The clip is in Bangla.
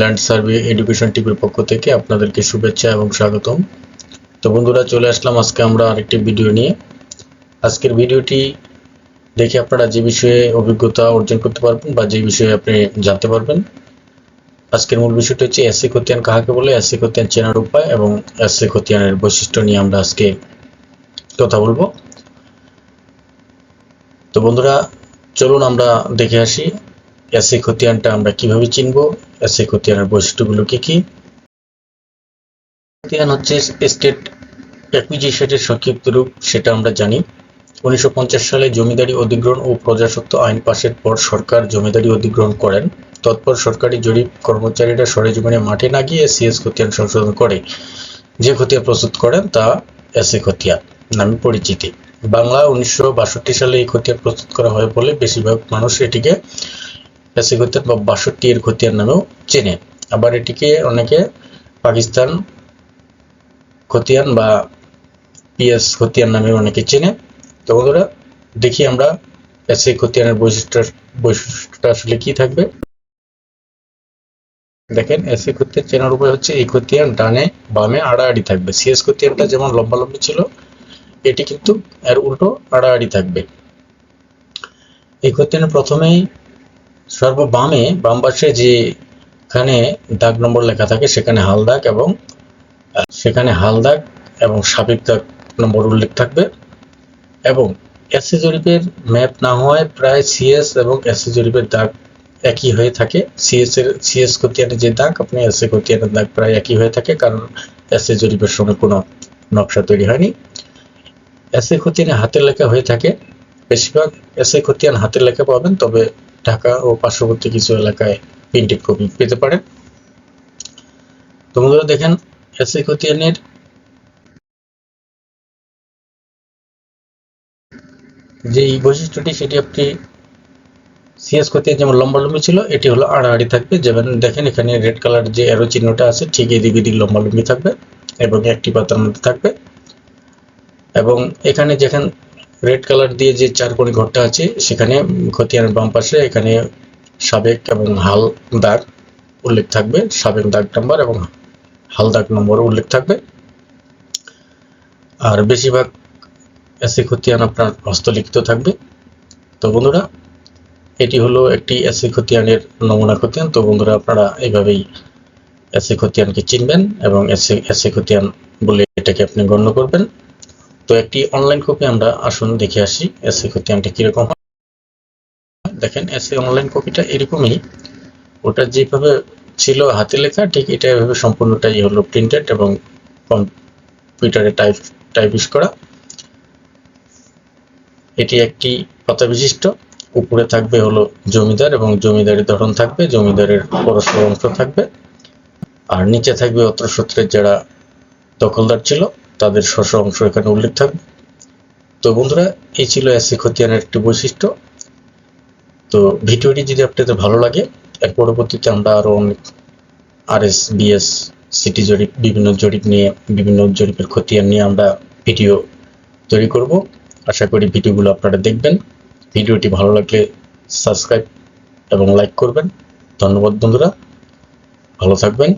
ল্যান্ড সার্ভে এডুকেশন টিভির পক্ষ থেকে আপনাদেরকে শুভেচ্ছা এবং স্বাগতম। তো বন্ধুরা, চলে আসলাম আজকে আমরা আরেকটি ভিডিও নিয়ে। আজকের ভিডিওটি দেখে আপনারা যে বিষয়ে অভিজ্ঞতা অর্জন করতে পারবেন বা যে বিষয়ে আপনি জানতে পারবেন, আজকের মূল বিষয়টি হচ্ছে এসসি খতিয়ান কাহাকে বলে? এসসি খতিয়ান চেনার উপায় এবং এসসি খতিয়ানের বৈশিষ্ট্য নিয়ে আমরা আজকে কথা বলব। তো বন্ধুরা, চলুন আমরা দেখে আসি। এসসি খতিয়ানটা আমরা কীভাবে চিনব? এসসি খতিয়ানের বৈশিষ্ট্যগুলো কি কি? খতিয়ান হচ্ছে স্টেট অ্যাকুইজিশনের সংক্ষিপ্ত রূপ, সেটা আমরা জানি। উনিশশো সালে জমিদারি অধিগ্রহণ ও প্রজাস্বত্ব আইন পাশের পর সরকার জমিদারি অধিগ্রহণ করেন। তৎপর সরকারি জরিপ কর্মচারীরা সরেজমিনে মাঠে না গিয়ে সিএস খতিয়ান সংশোধন করে। যে খতিয়ান প্রস্তুত করেন তা এসএ খতিয়ান নামে পরিচিতি। বাংলা উনিশশো বাষট্টি সালে এই খতিয়ান প্রস্তুত করা হয় বলে বেশিরভাগ মানুষ এটিকে এসি খতিয়ান বা বাষট্টি এর খতিয়ান নামেও চেনে। আবার এটিকে অনেকে পাকিস্তান খতিয়ান বা পিএস খতিয়ান নামে অনেকে চেনে। তো বন্ধুরা, দেখি আমরা এসি খতিয়ানের বৈশিষ্ট্য বৈশিষ্ট্যটা আসলে কি থাকবে। দেখেন এসি খতিয়ান চেনার উপায় হচ্ছে এই খতিয়ান ডানে বামে আড়াআড়ি থাকবে। সিএস খতিয়ানটা যেমন লম্বা লম্বি ছিল, এটি কিন্তু এর উল্টো আড়াআড়ি থাকবে। এই খতিয়ানের প্রথমেই সর্ব বামে বাম পাশে যেখানে দাগ নম্বর লেখা থাকে, সেখানে হাল দাগ এবং সেখানে হাল দাগ এবং সাবেক দাগ নম্বর উল্লেখ থাকবে। এবং এসএ জরিপের ম্যাপ না হওয়ায় প্রায় সিএস এবং এসএ জরিপের দাগ একই হয়ে থাকে। সিএস এর সিএস খতিয়ানের যে দাগ, আপনি এসএ খতিয়ানের দাগ প্রায় একই হয়ে থাকে, কারণ এসএ জরিপের সময় কোনো নকশা তৈরি হয়নি। এসএ খতিয়ানে হাতের লেখা হয়ে থাকে। বেশিরভাগ এসএ খতিয়ান হাতের লেখা পাবেন, তবে ঢাকা ও পার্শ্ববর্তী কিছু এলাকায় প্রিন্টেড কপি পেতে পারেন। তো বন্ধুরা দেখেন এসএ খতিয়ানের যে বৈশিষ্ট্যটি, সেটি আপনি সিএস খতিয়ান যেমন লম্বালম্বি ছিল, এটি হলো আড়াআড়ি থাকবে। যেমন দেখেন, এখানে রেড কালার যে অ্যারো চিহ্নটা আছে, ঠিক এদিক এদিক লম্বালম্বি থাকবে এবং একটি পাতার মধ্যে থাকবে। এবং এখানে যেখানে রেড কালার দিয়ে যে চারকোণী ঘরটা আছে, সেখানে খতিয়ানের বাম পাশে, এখানে সাবেক এবং হাল দাগ উল্লেখ থাকবে, সাবেক দাগ নাম্বার এবং হাল দাগ নম্বর উল্লেখ থাকবে। আর বেশিরভাগ এসি খতিয়ান আপনার হস্তলিখিত থাকবে। তো বন্ধুরা, এটি হলো একটি এসি খতিয়ানের নমুনা খতিয়ান। তো বন্ধুরা, আপনারা এইভাবেই এসি খতিয়ানকে চিনবেন এবং এসি এসি খতিয়ান বলে এটাকে আপনি গণ্য করবেন। তো একটি অনলাইন কপি আমরা আসুন দেখে আসি এসি খতিয়ানটা কীরকম হয়। দেখেন এসি অনলাইন কপিটা এরকমই, ওটা যেভাবে ছিল হাতে লেখা, ঠিক এটা এভাবে সম্পূর্ণটাই হলো প্রিন্টেড এবং কম্পিউটারে টাইপ টাইপিস করা। এটি একটি পাতা বিশিষ্ট, উপরে থাকবে হলো জমিদার এবং জমিদারি ধরন থাকবে, জমিদারের পরস্পর অংশ থাকবে। আর নিচে থাকবে অত্র সূত্রের যারা দখলদার ছিল তাদের শস্য অংশ এখানে উল্লেখ থাকবে। তো বন্ধুরা, এই ছিল এসি খতিয়ানের একটি বৈশিষ্ট্য। তো ভিডিওটি যদি আপনাদের ভালো লাগে, এর পরবর্তীতে আমরা আরও অনেক আর এস বিএস সিটি জরিপ, বিভিন্ন জরিপ নিয়ে, বিভিন্ন জরিপের খতিয়ান নিয়ে আমরা ভিডিও তৈরি করব। আশা করি ভিডিওগুলো আপনারা দেখবেন। ভিডিওটি ভালো লাগলে সাবস্ক্রাইব এবং লাইক করবেন। ধন্যবাদ বন্ধুরা। ভালো থাকবেন।